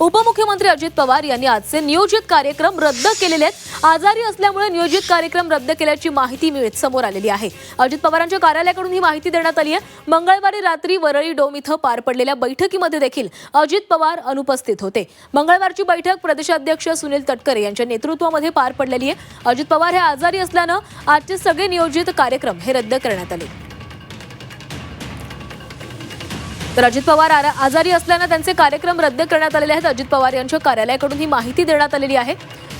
उपमुख्यमंत्री अजित पवार यांनी आजचे नियोजित कार्यक्रम रद्द केलेले आहेत. आजारी असल्यामुळे नियोजित कार्यक्रम रद्द केल्याची माहिती मिळत समोर आलेली आहे. अजित पवारांच्या कार्यालयाकडून ही माहिती देण्यात आली आहे. मंगळवारी रात्री वरळी डोम इथं पार पडलेल्या बैठकीमध्ये देखील अजित पवार अनुपस्थित होते. मंगळवारची बैठक प्रदेशाध्यक्ष सुनील तटकरे यांच्या नेतृत्वामध्ये पार पडलेली आहे. अजित पवार हे आजारी असल्यानं आजचे सगळे नियोजित कार्यक्रम हे रद्द करण्यात आले. तर अजित पवार आरा- आजारी असल्यानं त्यांचे कार्यक्रम रद्द करण्यात आलेले आहेत. अजित पवार यांच्या कार्यालयाकडून ही माहिती देण्यात आलेली आहे.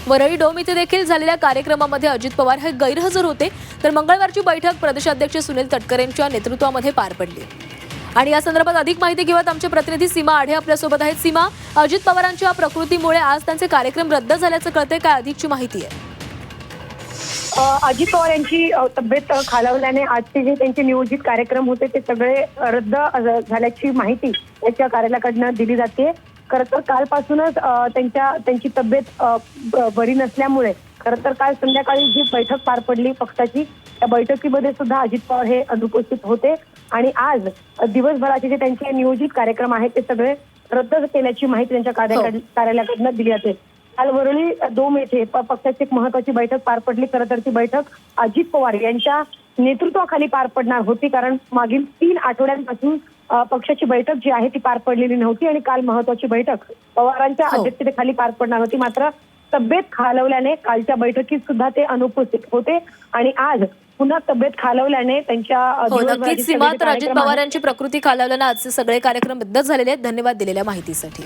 वरळी डोम इथे देखील झालेल्या कार्यक्रमामध्ये अजित पवार हे गैरहजर होते. तर मंगळवारची बैठक प्रदेशाध्यक्ष सुनील तटकरेंच्या नेतृत्वामध्ये पार पडली. आणि या संदर्भात अधिक माहिती घेऊयात. आमचे प्रतिनिधी सीमा आढे आपल्यासोबत आहेत. सीमा अजित पवारांच्या प्रकृतीमुळे आज त्यांचे कार्यक्रम रद्द झाल्याचं कळते काय अधिकची माहिती आहे? अजित पवार यांची तब्येत खालावल्याने आजचे जे त्यांचे नियोजित कार्यक्रम होते ते सगळे रद्द झाल्याची माहिती त्यांच्या कार्यालयाकडनं दिली जाते. खरं तर कालपासूनच त्यांच्या त्यांची तब्येत बरी नसल्यामुळे खरं तर काल संध्याकाळी जी बैठक पार पडली पक्षाची त्या बैठकीमध्ये सुद्धा अजित पवार हे अनुपस्थित होते. आणि आज दिवसभराचे जे त्यांचे नियोजित कार्यक्रम आहेत ते सगळे रद्द केल्याची माहिती त्यांच्या कार्यालय- कार्यालयाकडनं दिली जाते. काल वरळी दोम येथे पक्षाची एक महत्वाची बैठक पार पडली. खरं तर ती बैठक अजित पवार यांच्या नेतृत्वाखाली पार पडणार होती. कारण मागील तीन आठवड्यांपासून पक्षाची बैठक जी आहे ती पार पडलेली नव्हती आणि काल महत्वाची बैठक पवारांच्या हो. अध्यक्षतेखाली पार पडणार होती. मात्र तब्येत खालवल्याने कालच्या बैठकीत सुद्धा ते अनुपस्थित होते. आणि आज पुन्हा तब्येत खालवल्याने त्यांच्या हो सीमा तर अजित कार्यक्रम पवार आहेत, यांची प्रकृती खालावल्यानं आजचे सगळे कार्यक्रम रद्द झालेले आहेत. धन्यवाद दिलेल्या माहितीसाठी.